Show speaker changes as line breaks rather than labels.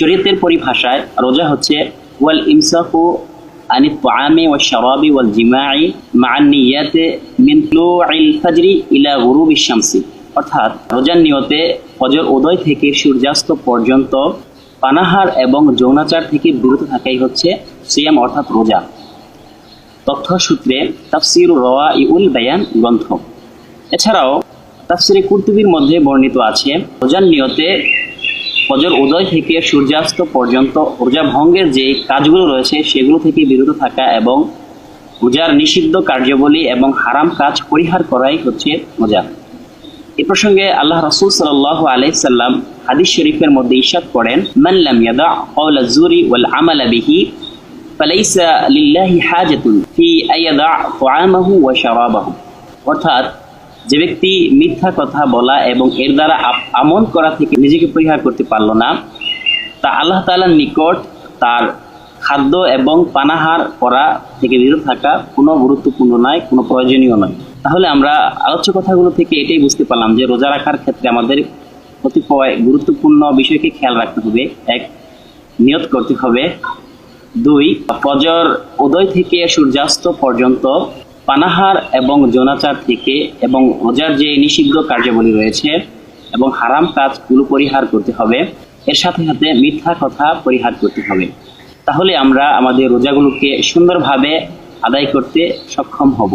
শরীয়তের পরিভাষায় রোজা হচ্ছে ওয়াল ইমসাকু عن الطعام والشراب والجماع مع النيات من طلوع الفجر إلى غروب الشمس অর্থাৎ রোজার নিয়তে ফজর উদয় থেকে সূর্যাস্ত পর্যন্ত পানাহার এবং যৌনাচার থেকে বিরত থাকাই হচ্ছে সিয়াম অর্থাৎ রোজা তথ্যসূত্রে তাফসির রওয়া ইউল বায়ান গ্রন্থ এছাড়াও তাফসিরে কুর্তুবির মধ্যে বর্ণিত আছে রোজার নিয়তে ফজর, উদয় থেকে সূর্যাস্ত পর্যন্ত রোজা ভঙ্গের যে কাজগুলো রয়েছে সেগুলো থেকে বিরত থাকা এবং রোজার নিষিদ্ধ কার্যাবলী এবং হারাম কাজ পরিহার করাই হচ্ছে রোজা এ প্রসঙ্গে আল্লাহ রাসূল সাল্লাল্লাহু আলাইহি সাল্লাম হাদিস শরীফের মধ্যে ইরশাদ করেন ক্বাওলা জুরি ওয়াল আমালা বিহি ফালাইসা লিল্লাহি হাজাতুন ফি আইয়াদা তাআমাহু ওয়া শারাবাহু। অর্থাৎ যে ব্যক্তি মিথ্যা কথা বলা এবং এর দ্বারা আমল করা থেকে নিজেকে পরিহার করতে পারল না, তা আল্লাহ তাআলার নিকট তার খাদ্য এবং পানাহার করা থেকে বিরত থাকা কোনো গুরুত্বপূর্ণ নয়, কোনো প্রয়োজনীয় নয়। তাহলে আমরা আলোচ্য কথাগুলো থেকে এটাই বুঝতে পারলাম যে রোজা রাখার ক্ষেত্রে আমাদের কতিপয় গুরুত্বপূর্ণ বিষয়কে খেয়াল রাখতে হবে। এক, নিয়ত করতে হবে। দুই, ফজর উদয় থেকে সূর্যাস্ত পর্যন্ত পানাহার এবং জোনাচার থেকে এবং রোজার যে নিষিদ্ধ কার্যাবলী রয়েছে এবং হারাম কাজগুলো পরিহার করতে হবে, এর সাথে সাথে মিথ্যা কথা পরিহার করতে হবে। তাহলে আমরা আমাদের রোজাগুলোকে সুন্দরভাবে আদায় করতে সক্ষম হব।